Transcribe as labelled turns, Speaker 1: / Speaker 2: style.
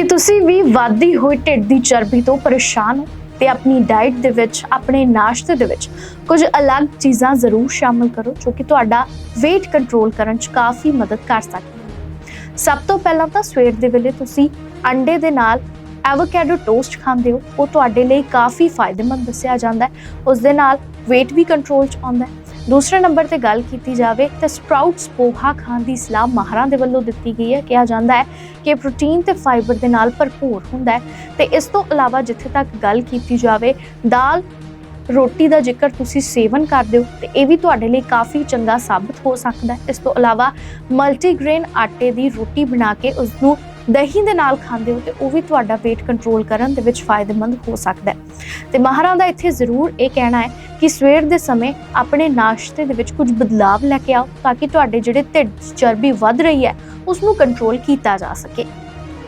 Speaker 1: ਕਿ ਤੁਸੀਂ ਵੀ ਵਾਧੀ ਹੋਈ ਢਿੱਡ ਦੀ ਚਰਬੀ ਤੋਂ ਪਰੇਸ਼ਾਨ ਹੋ ਤੇ ਆਪਣੀ ਡਾਈਟ ਦੇ ਵਿੱਚ, ਆਪਣੇ ਨਾਸ਼ਤੇ ਦੇ ਵਿੱਚ ਕੁਝ ਅਲੱਗ ਚੀਜ਼ਾਂ ਜ਼ਰੂਰ ਸ਼ਾਮਲ ਕਰੋ ਜੋ ਕਿ ਤੁਹਾਡਾ weight ਕੰਟਰੋਲ ਕਰਨ 'ਚ ਕਾਫੀ ਮਦਦ ਕਰ ਸਕਦੀਆਂ ਸਭ ਤੋਂ ਪਹਿਲਾਂ ਤਾਂ ਸਵੇਰ ਦੇ ਵੇਲੇ ਤੁਸੀਂ ਅੰਡੇ ਦੇ ਨਾਲ ਐਵੋਕੈਡੋ ਟੋਸਟ ਖਾਂਦੇ ਹੋ, ਉਹ ਤੁਹਾਡੇ ਲਈ ਕਾਫੀ ਫਾਇਦੇਮੰਦ ਦੱਸਿਆ ਜਾਂਦਾ ਹੈ ਉਸ ਦੇ ਨਾਲ weight ਵੀ ਕੰਟਰੋਲ 'ਚ ਆਉਂਦਾ ਹੈ। ਦੂਸਰੇ ਨੰਬਰ ਤੇ ਗੱਲ ਕੀਤੀ ਜਾਵੇ ਤਾਂ ਸਪਰਾਊਟਸ ਪੋਹਾ ਖਾਣ ਦੀ ਸਲਾਹ ਮਾਹਰਾਂ ਦੇ ਵੱਲੋਂ ਦਿੱਤੀ ਗਈ ਹੈ। ਕਿਹਾ ਜਾਂਦਾ ਹੈ ਕਿ ਪ੍ਰੋਟੀਨ ਤੇ ਫਾਈਬਰ ਦੇ ਨਾਲ ਭਰਪੂਰ ਹੁੰਦਾ ਹੈ। ਤੇ ਇਸ ਤੋਂ ਇਲਾਵਾ ਜਿੱਥੇ ਤੱਕ ਗੱਲ ਕੀਤੀ ਜਾਵੇ, ਦਾਲ, ਰੋਟੀ ਦਾ ਜੇਕਰ ਤੁਸੀਂ ਸੇਵਨ ਕਰਦੇ ਹੋ, ਤੇ ਇਹ ਵੀ ਤੁਹਾਡੇ ਲਈ ਕਾਫੀ ਚੰਗਾ ਸਾਬਤ ਹੋ ਸਕਦਾ ਹੈ। ਇਸ ਤੋਂ ਇਲਾਵਾ ਮਲਟੀਗ੍ਰੇਨ ਆਟੇ ਦੀ ਰੋਟੀ ਬਣਾ ਕੇ ਉਸ ਨੂੰ ਦਹੀਂ ਦੇ ਨਾਲ ਖਾਂਦੇ ਹੋ ਤੇ ਉਹ ਵੀ ਤੁਹਾਡਾ weight ਕੰਟਰੋਲ ਕਰਨ ਦੇ ਵਿੱਚ ਫਾਇਦੇਮੰਦ ਹੋ ਸਕਦਾ ਹੈ। ਤੇ ਮਾਹਰਾਂ ਦਾ ਇੱਥੇ ਜ਼ਰੂਰ ਇਹ ਕਹਿਣਾ ਹੈ ਕਿ ਸਵੇਰ ਦੇ ਸਮੇਂ ਆਪਣੇ ਨਾਸ਼ਤੇ ਦੇ ਵਿੱਚ ਕੁਝ ਬਦਲਾਵ ਲੈ ਕੇ ਆਓ ਤਾਂ ਕਿ ਤੁਹਾਡੇ ਜਿਹੜੇ ਢਿੱਡ ਚਰਬੀ ਵੱਧ ਰਹੀ ਹੈ ਉਸ ਨੂੰ ਕੰਟਰੋਲ ਕੀਤਾ ਜਾ ਸਕੇ।